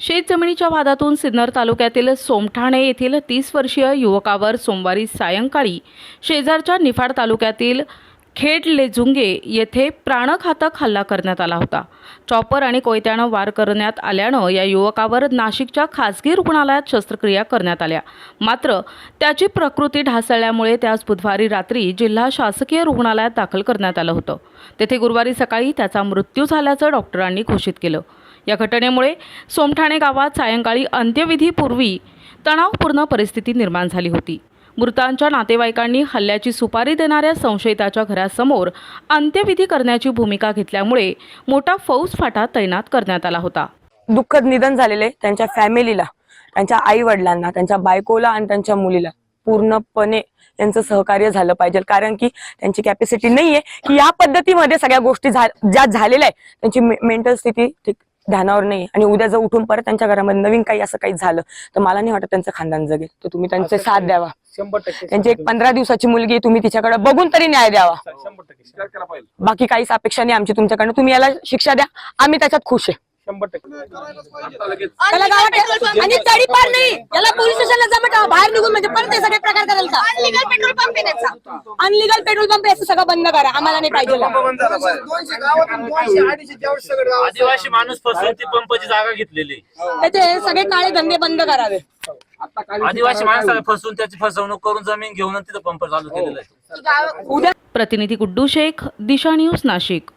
शेतजमिनीच्या वादातून सिन्नर तालुक्यातील सोमठाणे येथील तीस वर्षीय युवकावर सोमवारी सायंकाळी शेजारच्या निफाड तालुक्यातील खेड लेझुंगे येथे प्राणघातक हल्ला करण्यात आला होता. चॉपर आणि कोयत्यानं वार करण्यात आल्यानं या युवकावर नाशिकच्या खासगी रुग्णालयात शस्त्रक्रिया करण्यात आल्या. मात्र त्याची प्रकृती ढासळल्यामुळे त्यास बुधवारी रात्री जिल्हा शासकीय रुग्णालयात दाखल करण्यात आलं होतं. तेथे गुरुवारी सकाळी त्याचा मृत्यू झाल्याचं डॉक्टरांनी घोषित केलं. या घटनेमुळे सोमठाणे गावात सायंकाळी अंत्यविधीपूर्वी तणावपूर्ण परिस्थिती निर्माण झाली होती. मृतांच्या नातेवाईकांनी हल्ल्याची सुपारी देणाऱ्या संशयिताच्या घरासमोर अंत्यविधी करण्याची भूमिका घेतल्यामुळे मोठा फौज फाटा तैनात करण्यात आला होता. दुःखद निधन झालेले त्यांच्या फॅमिलीला त्यांच्या आई वडिलांना त्यांच्या बायकोला आणि त्यांच्या मुलीला पूर्णपणे यांचं सहकार्य झालं पाहिजे. कारण की त्यांची कॅपॅसिटी नाहीये की या पद्धतीमध्ये सगळ्या गोष्टी ज्या झालेल्या आहेत त्यांची मेंटल स्थिती ठीक ध्यानावर नाही आणि उद्या जर उठून परत त्यांच्या घरामध्ये नवीन काही असं काही झालं तर मला नाही वाटत त्यांचं खानदान जगेल. तर तुम्ही त्यांचे साथ द्यावा. शंभर टक्के त्यांची एक पंधरा दिवसाची मुलगी तुम्ही तिच्याकडे बघून तरी न्याय द्यावा. शंभर टक्के. शंभर बाकी काहीच अपेक्षा नाही आमची तुमच्याकडनं. तुम्ही याला शिक्षा द्या. आम्ही त्याच्यात खुश आहे. शंभर टक्के. त्याला गावात आणि नाही. याला पोलीस स्टेशनला जमत बाहेर निघून म्हणजे परत हे सगळे प्रकार करायला अनलिगल पेट्रोल पंप आहे त्याचा. अनलिगल पेट्रोल पंप याचं सगळं बंद करा. आम्हाला नाही पाहिजे. दोनशे गावातून दोनशे अडीचशे जेवढे सगळे गाव आदिवासी माणूस फसवून ती पंपाची जागा घेतलेली. त्याचे हे सगळे काळे धंदे बंद करावे. आदिवासी माणसाला फसवून त्याची फसवणूक करून जमीन घेऊन तिथं पंप चालू केलेला आहे. उद्या प्रतिनिधी गुड्डू शेख दिशा न्यूज नाशिक.